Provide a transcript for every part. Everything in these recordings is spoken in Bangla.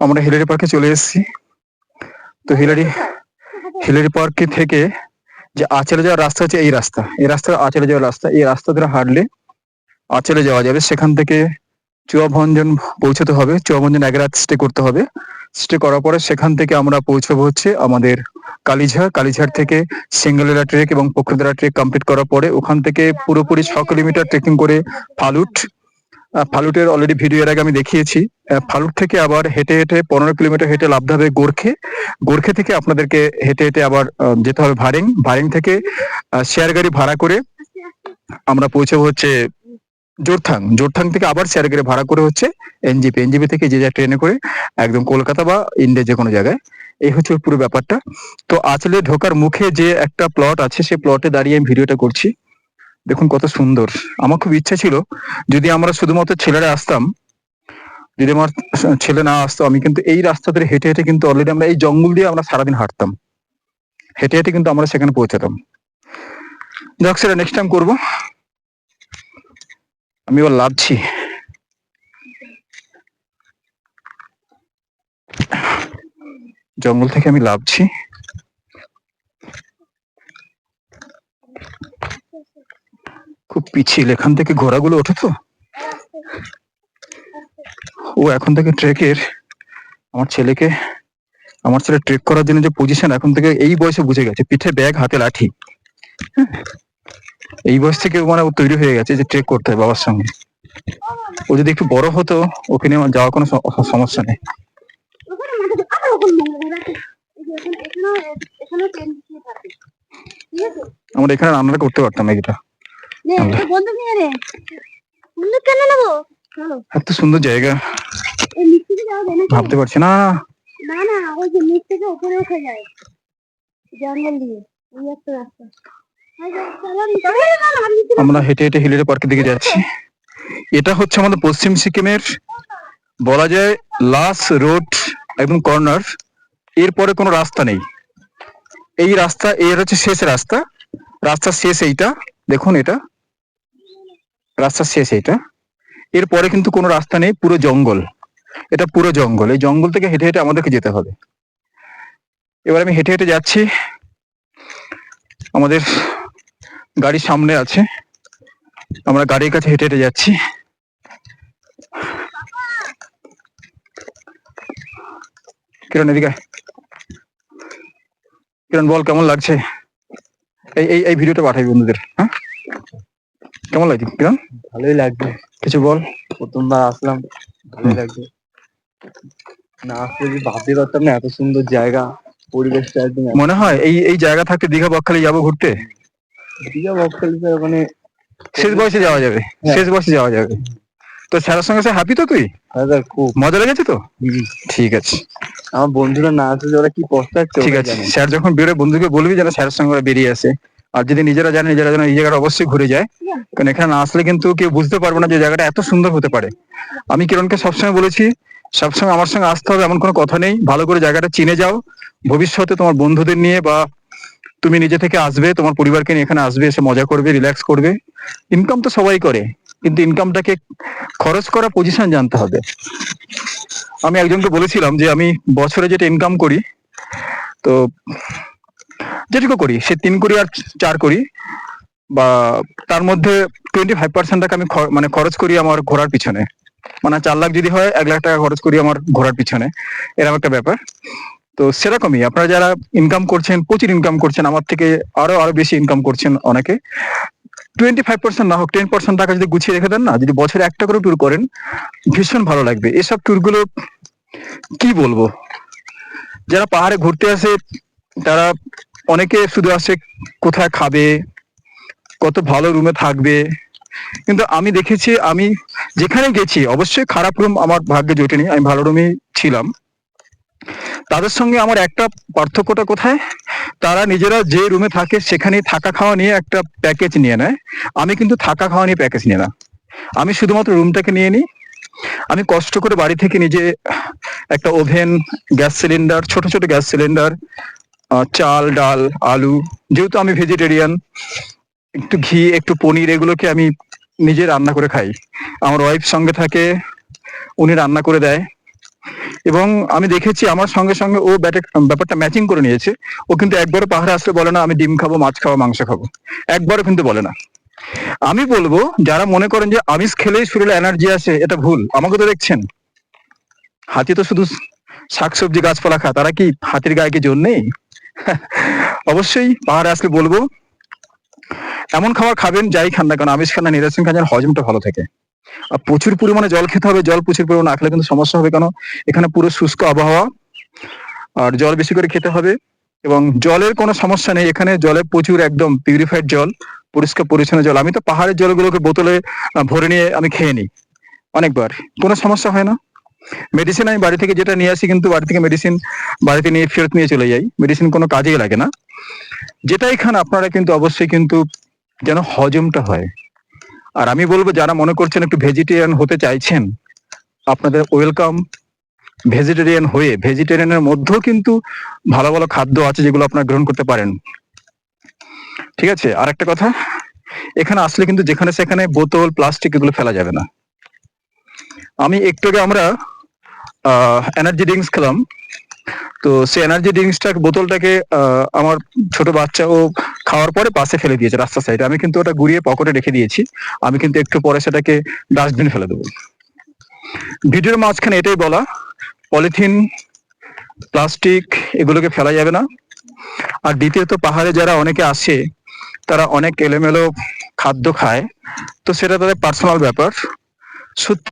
আমরা হিলারি পার্কে চলে এসেছি। তো হিলারি হিলারি পার্কে থেকে যে আচলে যাওয়ার রাস্তা আছে এই রাস্তা। এই রাস্তা, আচলে যাওয়ার রাস্তা। এই রাস্তা ধরে হাঁটলে আচলে যাওয়া যাবে। সেখান থেকে চুয়াভঞ্জন পৌঁছতে হবে। চুয়াভঞ্জন এক রাত স্টে করতে হবে। স্টে করার পরে সেখান থেকে আমরা পৌঁছবো হচ্ছে আমাদের কালীঝাড়। কালীঝাড় থেকে সিঙ্গলেরা ট্রেক এবং পক্ষীদারা ট্রেক কমপ্লিট করার পরে ওখান থেকে পুরোপুরি ছ কিলোমিটার ট্রেকিং করে ফালুট ফালুটের অলরেডি ভিডিও এর আগে আমি দেখিয়েছি। ফালুট থেকে আবার হেঁটে হেঁটে পনেরো কিলোমিটার হেঁটে লাভতে হবে গোর্খে। গোর্খে থেকে আপনাদেরকে হেঁটে হেঁটে আবার যেতে হবে ভারিং। ভারিং থেকে শেয়ার গাড়ি ভাড়া করে আমরা পৌঁছবো হচ্ছে জোরথাং। জোরথাং থেকে আবার শেয়ার গাড়ি ভাড়া করে হচ্ছে এনজিপি। এনজিপি থেকে যে যা ট্রেনে করে একদম কলকাতা বা ইন্ডিয়া যে কোনো জায়গায়। এই হচ্ছে পুরো ব্যাপারটা। তো আচলে ঢোকার মুখে যে একটা প্লট আছে সেই প্লটে দাঁড়িয়ে আমি ভিডিওটা করছি। দেখুন কত সুন্দর। আমার খুব ইচ্ছা ছিল যদি আমরা শুধুমাত্র ছেলেরা আসতাম, যদি আমার ছেলে না আসতো, আমি কিন্তু এই রাস্তা ধরে হেঁটে হেঁটে কিন্তু অলরেডি আমরা এই জঙ্গল দিয়ে আমরা সারাদিন হাঁটতাম। হেঁটে হেঁটে কিন্তু আমরা সেখানে পৌঁছাতাম। যাক, সেটা নেক্সট টাইম করব। আমি এবার লাভছি জঙ্গল থেকে আমি লাভছি খুব পিছিল এখান থেকে ঘোড়াগুলো ওঠে তো? ও এখন থেকে ট্রেকের আমার ছেলেকে, আমার ছেলে ট্রেক করার জন্য যে পজিশন এখন থেকে এই বয়সে বুঝে গেছে। পিঠে ব্যাগ, হাতে লাঠি। হ্যাঁ? এই বয়স থেকে মানে ও তৈরি হয়ে গেছে যে ট্রেক করতে হয় বাবার সঙ্গে। ও যদি একটু বড় হতো, ওকে নিয়ে আমার যাওয়ার কোনো সমস্যা নেই। আমরা এখানে রান্নাটা করতে পারতাম এটা নে এটা বন্ধ নিয়ে রে বন্ধু কেন নেব এত সুন্দর জায়গা? ভাবতে পারছি না না না ওই যে নিচ থেকে উপরে উঠে যায় জঙ্গল দিয়ে ওই একটা রাস্তা। আমরা হেঁটে হেঁটে হিলের পার্কের দিকে যাচ্ছি এটা হচ্ছে আমাদের পশ্চিম সিকিমের বলা যায় লাস্ট রোড একদম কর্নার এরপরে কোনো রাস্তা নেই। এই রাস্তা এর হচ্ছে শেষ রাস্তা। রাস্তার শেষ এইটা। দেখুন এটা। রাস্তার শেষ এইটা। এরপরে কিন্তু কোনো রাস্তা নেই, পুরো জঙ্গল। এটা পুরো জঙ্গল। এই জঙ্গল থেকে হেঁটে হেঁটে আমাদেরকে যেতে হবে। এবার আমি হেঁটে হেঁটে যাচ্ছি। আমাদের গাড়ি সামনে আছে। আমরা গাড়ির কাছে হেঁটে হেঁটে যাচ্ছি। কিরণ, এদিকে কিরণ, বল, কেমন লাগছে? এই এই ভিডিওটা পাঠাই বন্ধুদের হ্যাঁ? কেমন লাগছে কিরণ ভালোই লাগবে কিছু বল। প্রথমবার আসলাম ভালোই লাগবে না আসলে যদি ভাবতে পারতাম না এত সুন্দর জায়গা পরিবেশটা একদম মনে হয় এই এই জায়গা থাকতে দীঘা বকখালি যাব ঘুরতে? দীঘা বকখালি স্যার মানে শেষ বয়সে যাওয়া যাবে শেষ বয়সে যাওয়া যাবে। তো স্যারের সঙ্গে স্যার হ্যাপি তো তুই? হ্যাঁ স্যার খুব। মজা লেগেছে তো। ঠিক আছে। আমার বন্ধুরা না আসলে ওরা কি পস্তাচ্ছে ঠিক আছে। স্যার যখন বেরোয় বন্ধুকে বলবি যেন স্যারের সঙ্গে ওরা বেরিয়ে আসে। আর যদি নিজেরা জানে, নিজেরা যেন এই জায়গাটা অবশ্যই ঘুরে যায়। কারণ এখানে না আসলে কিন্তু কেউ বুঝতে পারবে না যে জায়গাটা এত সুন্দর হতে পারে। আমি কিরণকে সবসময় বলেছি, সবসময় আমার সঙ্গে আসতে হবে, এমন কোনো কথা নেই। ভালো করে জায়গাটা চিনে যাও। ভবিষ্যতে তোমার বন্ধুদের নিয়ে বা তুমি নিজে থেকে আসবে, তোমার পরিবারকে নিয়ে এখানে আসবে, এসে মজা করবে রিল্যাক্স করবে। ইনকাম তো সবাই করে, কিন্তু ইনকামটাকে খরচ করা পজিশন জানতে হবে। আমি একজনকে বলেছিলাম যে আমি বছরে যেটা ইনকাম করি, তো যেটুকু করি, সে তিন করি আর চার করি বা তার মধ্যে টোয়েন্টি ফাইভ পার্সেন্ট টাকা আমি মানে খরচ করি আমার ঘোরার পিছনে। মানে চার লাখ যদি হয়, এক লাখ টাকা খরচ করি আমার ঘোরার পিছনে। এরকম একটা ব্যাপার। তো সেরকমই আপনারা যারা ইনকাম করছেন, প্রচুর ইনকাম করছেন, আমার থেকে আরও আরও বেশি ইনকাম করছেন অনেকে টোয়েন্টি ফাইভ পার্সেন্ট না হোক টেন পার্সেন্ট টাকা যদি গুছিয়ে রেখে দেন না, যদি বছরে একটা করে ট্যুর করেন, ভীষণ ভালো লাগবে। এসব ট্যুরগুলো কি বলব? যারা পাহাড়ে ঘুরতে আসে, তারা অনেকে শুধু আসে কোথায় খাবে, কত ভালো রুমে থাকবে। কিন্তু আমি দেখেছি, আমি যেখানে গেছি, অবশ্যই খারাপ রুম আমার ভাগ্যে জোটেনি, আমি ভালো রুমে ছিলাম। তাদের সঙ্গে আমার একটা পার্থক্যটা কোথায়? তারা নিজেরা যে রুমে থাকে সেখানে থাকা খাওয়া নিয়ে একটা প্যাকেজ নিয়ে নেয়। আমি কিন্তু থাকা খাওয়া নিয়ে প্যাকেজ নিয়ে না। আমি শুধুমাত্র রুমটাকে নিয়ে নিই। আমি কষ্ট করে বাড়ি থেকে নিজে একটা ওভেন গ্যাস সিলিন্ডার ছোট ছোট গ্যাস সিলিন্ডার চাল, ডাল, আলু, যেহেতু আমি ভেজিটেরিয়ান একটু ঘি, একটু পনির এগুলোকে আমি নিজে রান্না করে খাই। আমার ওয়াইফ সঙ্গে থাকে, উনি রান্না করে দেয়। এবং আমি দেখেছি আমার সঙ্গে সঙ্গে ও ব্যাপারটা ম্যাচিং করে নিয়েছে। ও কিন্তু একবারও পাহাড়ে আসলে বলে না, আমি ডিম খাব, মাছ খাব, মাংস খাব। একবারও কিন্তু বলে না। আমি বলব, যারা মনে করেন যে আমিষ খেলেই শরীরে এনার্জি আসে, এটা ভুল। আমাকে তো দেখছেন। হাতি তো শুধু শাকসবজি, গাছপালা খায়, তারা কি হাতির গায়ে কি জোর নেই? অবশ্যই, পাহাড়ে আসলে বলব, এমন খাবার খাবেন যাই খান না কারণ আমিষ খান না নিরামিষ খান যেন হজমটা ভালো থাকে। আর প্রচুর পরিমাণে জল খেতে হবে, জল প্রচুর পরিমাণে না খেলে কিন্তু সমস্যা হবে কেন? এখানে পুরো শুষ্ক আবহাওয়া, আর জল বেশি করে খেতে হবে, এবং জলের কোনো সমস্যা নেই, এখানে জলে প্রচুর একদম পিউরিফাইড জল, পরিষ্কার পরিচ্ছন্ন জল। আমি তো পাহাড়ের জলগুলোকে বোতলে ভরে নিয়ে আমি খেয়ে নিই, অনেকবার। কোনো সমস্যা হয় না? মেডিসিন আমি বাড়ি থেকে যেটা নিয়ে আসি কিন্তু বাড়ি থেকে মেডিসিন বাড়িতে নিয়ে ফেরত নিয়ে চলে যাই। মেডিসিন কোনো কাজেই লাগে না। যেটাই খান আপনারা কিন্তু অবশ্যই কিন্তু যেন হজমটা হয়। আর আমি বলব, যারা মনে করছেন একটু ভেজিটেরিয়ান হতে চাইছেন, আপনাদের ওয়েলকাম ভেজিটেরিয়ান হয়ে ভেজিটেরিয়ানের মধ্যেও কিন্তু ভালো ভালো খাদ্য আছে যেগুলো আপনারা গ্রহণ করতে পারেন। ঠিক আছে? আর একটা কথা, এখানে আসলে কিন্তু যেখানে সেখানে বোতল প্লাস্টিক এগুলো ফেলা যাবে না। আমি একটু আগে আমরা এনার্জি ড্রিঙ্কস খেলাম। তো সেই এনার্জি ড্রিঙ্কসটা বোতলটাকে আমার ছোট বাচ্চা ও খাওয়ার পরে পাশে ফেলে দিয়েছে রাস্তা সাইডে আমি কিন্তু ওটা গুড়িয়ে পকেটে রেখে দিয়েছি। আমি কিন্তু একটু পরে সেটাকে ডাস্টবিন ফেলে দেবো। ভিডিওর মাঝখানে এটাই বলা পলিথিন প্লাস্টিক এগুলোকে ফেলা যাবে না। আর দ্বিতীয়ত, পাহাড়ে যারা অনেকে আসে, তারা অনেক এলোমেলো খাদ্য খায়। তো সেটা তাদের পার্সোনাল ব্যাপার। সত্যি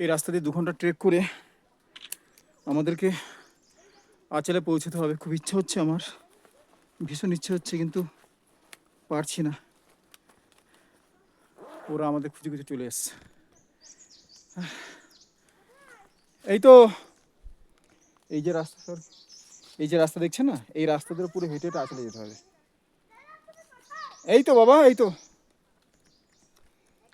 এই রাস্তা দিয়ে দু ঘণ্টা ট্রেক করে আমাদেরকে আঁচলে পৌঁছতে হবে। খুব ইচ্ছে হচ্ছে আমার। ভীষণ ইচ্ছে হচ্ছে, কিন্তু পারছি না। ওরা আমাদের খুঁজে খুঁজে চলে এসছে। এই তো, এই যে রাস্তা স্যার এই যে রাস্তা দেখছেন না? এই রাস্তা ধরে পুরো হেঁটে হেঁটে আঁচলে যেতে হবে। এই তো বাবা, এই তো।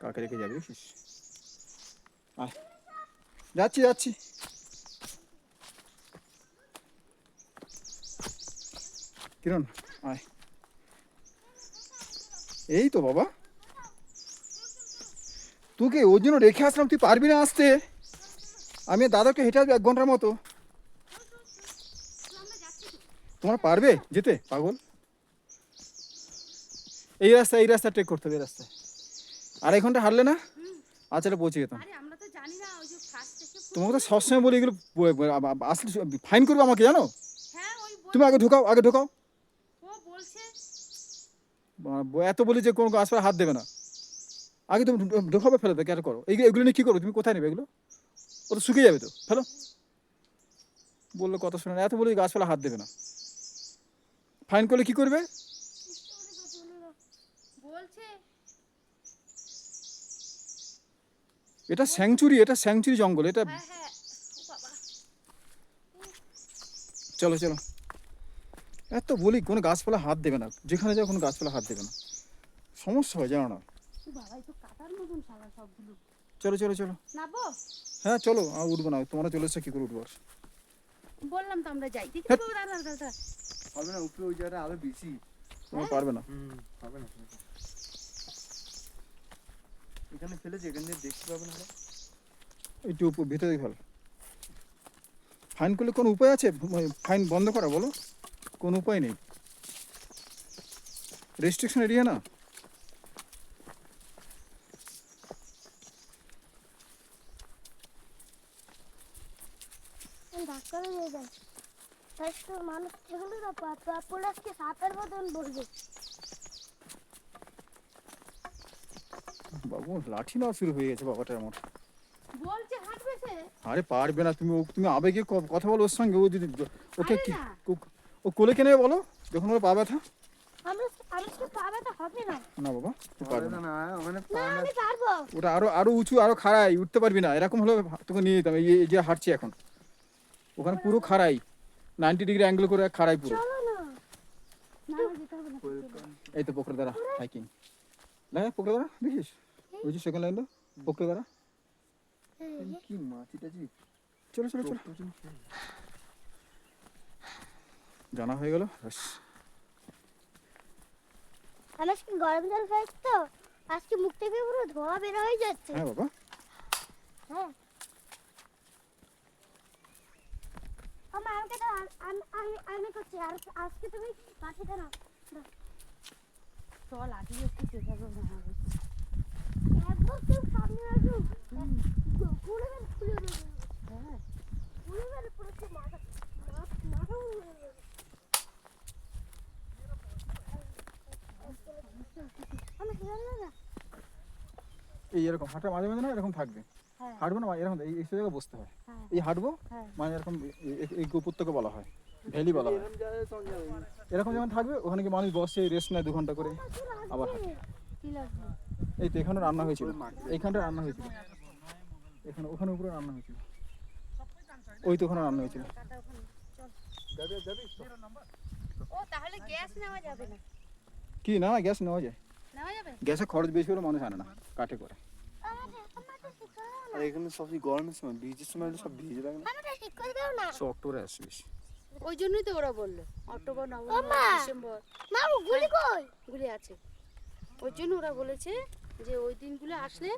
কাকে রেখে যাবে আয়। যাচ্ছি যাচ্ছি। কিরণ, আয়। এই তো বাবা। তোকে ওর জন্য রেখে আসলাম, তুই পারবি না আসতে। আমি দাদাকে হেঁটে আসব এক ঘণ্টার মতো। তোমরা পারবে যেতে পাগল? এই রাস্তা এই রাস্তা ট্রেক করতে হবে এই রাস্তায়। আড়াই ঘণ্টা হারলে না? আচ্ছা পৌঁছে যেতাম। তোমাকে তো সবসময় বলি এগুলো আসলে ফাইন করবে আমাকে জানো? হ্যাঁ তুমি আগে ঢোকাও আগে ঢোকাও। এত বলি যে কোনো গাছপালা হাত দেবে না। আগে তুমি ঢোকাবে ফেলে দেবে কেন করো? এইগুলো এগুলো নিয়ে কী করো তুমি কোথায় নেবে এগুলো? ও তো শুকিয়ে যাবে তো ফেলো। বলল কথা শোনে না এত বলি গাছপালা হাত দেবে না। ফাইন করলে কি করবে? এটা স্যাংচুরি এটা স্যাংচুরি জঙ্গল এটা হ্যাঁ হ্যাঁ। চলো চলো। এত বলি কোনো গাছপালা হাত দেবে না। যেখানে যাও কোনো গাছপালা হাত দেবে না। সমস্যা হয় জানো না। চলো চলো চলো। হ্যাঁ চলো। আর উঠবো না তোমরা চলে এসছো কী করে উঠবো বললাম তো আমরা যাই। হবে না উপরে ওই জায়গাটা আরও বেশি। তোমরা পারবে না। হুম হবে না এখানে ফেলেছে এখান দিয়ে দেখতে পাবেন না একটু উপর ভেতরে ফেল। ফাইন করলে কোনো উপায় আছে? ফাইন বন্ধ করা বলো। কোনো উপায় নেই। রেস্ট্রিকশন এরিয়া না ধাক্কা দিয়ে দেয় একটু মানুষ পুলিশকে সাপের মতন বলবে। বাবু লাঠি নেওয়া শুরু হয়ে গেছে বাবাটার আমার বলছে হাঁটবে সে? আরে পারবে না তুমি। ও- তুমি আবেগে ক- কথা বলো ওর সঙ্গে। ও যদি ওকে কি ও- কোলে কে নেবে বলো? যখন ওর পা ব্যথা? আমরা আমি তো পাবে তো হবে না। না বাবা তুই পারবে না না। না মানে না আমি পারব। ওটা আরও আরও উঁচু আরও খাড়াই। উঠতে পারবি না। এরকম হলে তোকে নিয়ে যেতাম এই যে হাঁটছি এখন। ওখানে পুরো খাড়াই। নাইনটি ডিগ্রি অ্যাঙ্গেল করে খাড়াই পুরো না। না না, যেতে হবে না। এই তো পোখরে দ্বারা হাইকিং দেখা পোখরে দ্বারা দেখিস? ওই যে সেকেন্ড লাইনটা পোখরে দ্বারা? কি মাছি টাছি চলো চলো চলো। জানা হয়ে গেল? ব্যাস। আমি আজকে গরম জল খাইছি তো? আজকে মুখ থেকে পুরো ধোয়া বের হয়ে যাচ্ছে। হ্যাঁ বাবা। হ্যাঁ। আমার আমাকে তো আমি আমি আমি করছি। আর আজকে তুমি না। চল আগে একটু চেষ্টা করব না কেউ সামনে খুলে খুলে হ্যাঁ। খুলে গেলে পুরো মাথা মাথা মাথা উড়ে যাবে। আমি খেয়াল না এই এরকম হাঁটার মাঝে মাঝে না এরকম থাকবে? হাঁটবো না এরকম এই জায়গায় বসতে হয়। হ্যাঁ। এই হাঁটবো হ্যাঁ। মানে এরকম এই উপত্যকা বলা হয় ভ্যালি বলা হয়। এরকম জায়গায় তখন যাবে এরকম যেমন থাকবে ওখানে কি মানুষ বসে রেস্ট নেয় দু ঘণ্টা করে আবার হাঁটে। এই তো এখানে রান্না হয়েছিল। এইখানটা রান্না হয়েছিল। এখানে ওখানে উপরে রান্না হয়েছিল। ওই তো ওখানে রান্না হয়েছিল। যাবে যাবে? ও তাহলে গ্যাস নেওয়া যাবে না। কি না গ্যাস নেওয়া যায়। গ্যাসে খরচ বেশি হলে মানুষ আনে না কাঠে করে। আর এখানে সব গরমের সময় বীজের সময় সব ভিজে লাগে না। ঠিক করে দাও না। সব অক্টোবরে আসবে বেশি ওই জন্যই তো ওরা বলল অক্টোবর নভেম্বর ডিসেম্বর মা! ও গুলি কই? গুলি আছে। ওই জন্য ওরা বলেছে যে ওই দিনগুলো আসলে